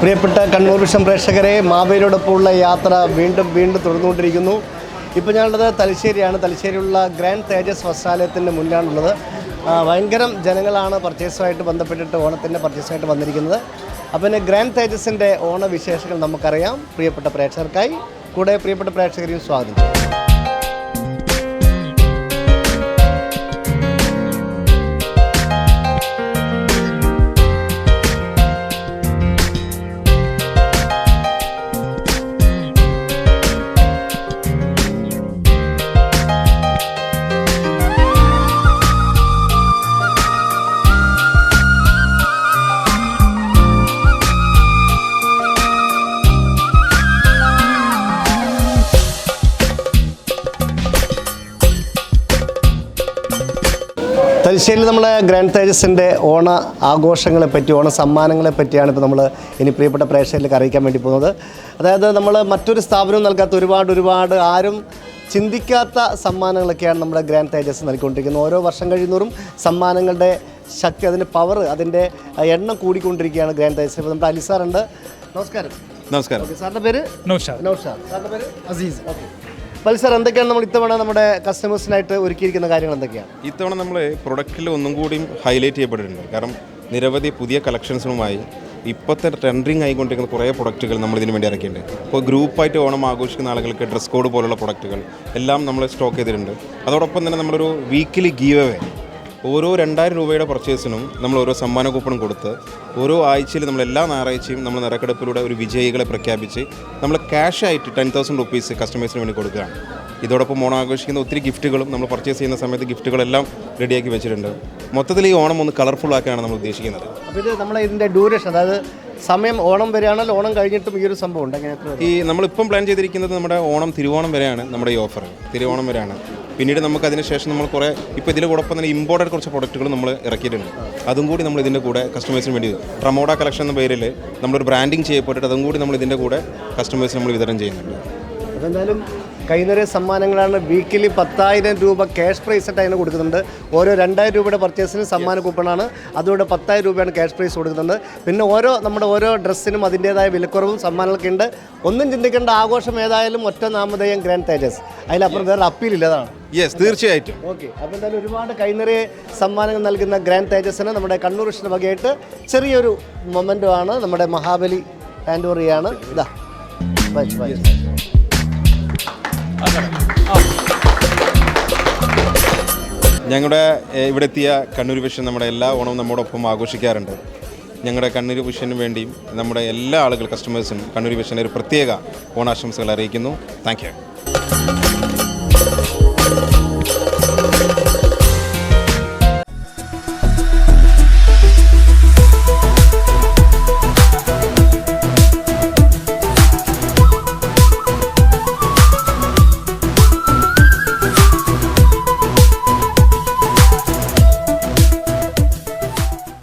പ്രിയപ്പെട്ട കണ്ണൂർ വിഷൻ പ്രേക്ഷകരെ മാവേലിയോടൊപ്പമുള്ള യാത്ര വീണ്ടും വീണ്ടും തുടർന്നുകൊണ്ടിരിക്കുന്നു. ഇപ്പോൾ ഞാനുള്ളത് തലശ്ശേരിയാണ്. തലശ്ശേരിയുള്ള ഗ്രാൻഡ് തേജസ് വസ്ത്രാലയത്തിന്റെ മുന്നിലാണുള്ളത്. ഭയങ്കരം ജനങ്ങളാണ് പർച്ചേസുമായിട്ട് ബന്ധപ്പെട്ടിട്ട് ഓണത്തിന്റെ പർച്ചേസുമായിട്ട് വന്നിരിക്കുന്നത്. അപ്പോൾ പിന്നെ ഗ്രാൻഡ് തേജസിന്റെ ഓണവിശേഷങ്ങൾ നമുക്കറിയാം. പ്രിയപ്പെട്ട പ്രേക്ഷകർക്കായി. കൂടെ പ്രിയപ്പെട്ട പ്രേക്ഷകരെയും സ്വാഗതം. തലശ്ശേരിയിൽ നമ്മൾ ഗ്രാൻഡ് തേജസിന്റെ ഓണ ആഘോഷങ്ങളെ പറ്റി ഓണ സമ്മാനങ്ങളെ പറ്റിയാണ് ഇപ്പോൾ നമ്മൾ ഇനി പ്രിയപ്പെട്ട പ്രേക്ഷകരിലേക്ക് അറിയിക്കാൻ വേണ്ടി പോകുന്നത്. അതായത് നമ്മൾ മറ്റൊരു സ്ഥാപനവും നൽകാത്ത ഒരുപാട് ഒരുപാട് ആരും ചിന്തിക്കാത്ത സമ്മാനങ്ങളൊക്കെയാണ് നമ്മുടെ ഗ്രാൻഡ് തേജസ് നൽകിക്കൊണ്ടിരിക്കുന്നത്. ഓരോ വർഷം കഴിയുന്നോറും സമ്മാനങ്ങളുടെ ശക്തി അതിന്റെ പവർ അതിന്റെ എണ്ണം കൂടിക്കൊണ്ടിരിക്കുകയാണ് ഗ്രാൻഡ് തേജസ്. ഇപ്പോൾ നമ്മുടെ അലി സാറുണ്ട്. നമസ്കാരം. നമസ്കാരം. ഓക്കെ സാറിന്റെ പേര്? നൗഷാദ്. നൗഷാദ്. സാറിന്റെ പേര്? അസീസ്. ഓക്കെ. പലി സാർ എന്തൊക്കെയാണ് നമ്മൾ ഇത്തവണ നമ്മുടെ കസ്റ്റമേഴ്സിനായിട്ട് ഒരുക്കിയിരിക്കുന്ന കാര്യങ്ങൾ എന്തൊക്കെയാണ്? ഇത്തവണ നമ്മൾ പ്രൊഡക്റ്റിൽ ഒന്നും കൂടിയും ഹൈലൈറ്റ് ചെയ്യപ്പെട്ടിട്ടുണ്ട്. കാരണം നിരവധി പുതിയ കളക്ഷൻസുമായി ഇപ്പോഴത്തെ ട്രെൻഡിങ് ആയിക്കൊണ്ടിരിക്കുന്ന കുറേ പ്രൊഡക്റ്റുകൾ നമ്മൾ ഇതിന് വേണ്ടി ഇറക്കിയിട്ടുണ്ട്. ഇപ്പോൾ ഗ്രൂപ്പായിട്ട് ഓണം ആഘോഷിക്കുന്ന ആളുകൾക്ക് ഡ്രസ് കോഡ് പോലുള്ള പ്രൊഡക്റ്റുകൾ എല്ലാം നമ്മൾ സ്റ്റോക്ക് ചെയ്തിട്ടുണ്ട്. അതോടൊപ്പം തന്നെ നമ്മളൊരു വീക്കിലി ഗീവ് അവേ ഓരോ രണ്ടായിരം രൂപയുടെ പർച്ചേസിനും നമ്മൾ ഓരോ സമ്മാന കൂപ്പൺ കൊടുത്ത് ഓരോ ആഴ്ചയിൽ നമ്മൾ എല്ലാ ഞായറാഴ്ചയും നമ്മൾ നിറക്കെടുപ്പിലൂടെ ഒരു വിജയികളെ പ്രഖ്യാപിച്ച് നമ്മൾ ക്യാഷ് ആയിട്ട് ടെൻ തൗസൻഡ് റുപ്പീസ് കസ്റ്റമേഴ്സിന് വേണ്ടി കൊടുക്കുകയാണ്. ഇതോടൊപ്പം ഓണം ആഘോഷിക്കുന്ന ഒത്തിരി ഗിഫ്റ്റുകളും നമ്മൾ പർച്ചേസ് ചെയ്യുന്ന സമയത്ത് ഗിഫ്റ്റുകളെല്ലാം റെഡിയാക്കി വെച്ചിട്ടുണ്ട്. മൊത്തത്തിൽ ഈ ഓണം ഒന്ന് കളർഫുൾ ആക്കാനാണ് നമ്മൾ ഉദ്ദേശിക്കുന്നത്. അപ്പോൾ ഇത് നമ്മളെ ഇതിന്റെ ഡ്യൂറേഷൻ അതായത് സമയം ഓണം വരെയാണല്ലോ ഓണം കഴിഞ്ഞിട്ടും ഈ ഒരു സംഭവം ഉണ്ട്? അങ്ങനെ? ഈ നമ്മളിപ്പം പ്ലാൻ ചെയ്തിരിക്കുന്നത് നമ്മുടെ ഓണം തിരുവോണം വരെയാണ് നമ്മുടെ ഈ ഓഫർ തിരുവോണം വരെയാണ്. പിന്നീട് നമുക്ക് അതിനുശേഷം നമ്മൾ കുറേ ഇപ്പോൾ ഇതിന്റെ കൂടൊപ്പം തന്നെ ഇമ്പോർട്ടഡ് കുറച്ച് പ്രൊഡക്റ്റുകൾ നമ്മൾ ഇറക്കിയിട്ടുണ്ട്. അതും കൂടി നമ്മൾ ഇതിന്റെ കൂടെ കസ്റ്റമേഴ്സിന് വേണ്ടി ട്രമോഡ കളക്ഷൻ എന്ന പേരിൽ നമ്മളൊരു ബ്രാൻഡിങ് ചെയ്യപ്പെട്ടിട്ട് അതും കൂടി നമ്മൾ ഇതിന്റെ കൂടെ കസ്റ്റമേഴ്സിന് നമ്മൾ വിതരണം ചെയ്യുന്നുണ്ട്. അപ്പോൾ എന്തായാലും കൈനിറയ സമ്മാനങ്ങളാണ്. വീക്കിലി പത്തായിരം രൂപ ക്യാഷ് പ്രൈസ് ആയിട്ട് അതിന് കൊടുക്കുന്നുണ്ട്. ഓരോ രണ്ടായിരം രൂപയുടെ പർച്ചേസിന് സമ്മാന കൂപ്പണാണ് അതുകൊണ്ട് പത്തായിരം രൂപയാണ് ക്യാഷ് പ്രൈസ് കൊടുക്കുന്നത്. പിന്നെ ഓരോ നമ്മുടെ ഓരോ ഡ്രസ്സിനും അതിന്റേതായ വിലക്കുറവും സമ്മാനങ്ങളൊക്കെ ഉണ്ട്. ഒന്നും ചിന്തിക്കേണ്ട ആഘോഷം ഏതായാലും ഒറ്റ നാമധേയം ഗ്രാൻഡ് തേജസ് അതിലപ്പുറം വേറെ അപ്പീൽ ഇല്ലതാണ് യെസ് തീർച്ചയായിട്ടും. ഓക്കെ അപ്പോൾ എന്തായാലും ഒരുപാട് കൈനിറയെ സമ്മാനങ്ങൾ നൽകുന്ന ഗ്രാൻഡ് തേജസ്സിന് നമ്മുടെ കണ്ണൂർ കൃഷ്ണ വകയായിട്ട് ചെറിയൊരു മൊമെന്റുമാണ് നമ്മുടെ മഹാബലി ഹാൻഡ് ഓവർ ചെയ്യാണ് ഇതാ. ബൈ ബൈ ഞങ്ങളുടെ ഇവിടെ എത്തിയ കണ്ണൂർ വിഷൻ നമ്മുടെ എല്ലാ ഓണവും നമ്മോടൊപ്പം ആഘോഷിക്കാറുണ്ട്. ഞങ്ങളുടെ കണ്ണൂർ വിഷന് വേണ്ടിയും നമ്മുടെ എല്ലാ ആളുകൾ കസ്റ്റമേഴ്സിനും കണ്ണൂർ വിഷന്റെ ഒരു പ്രത്യേക ഓണാശംസകൾ അറിയിക്കുന്നു. Thank you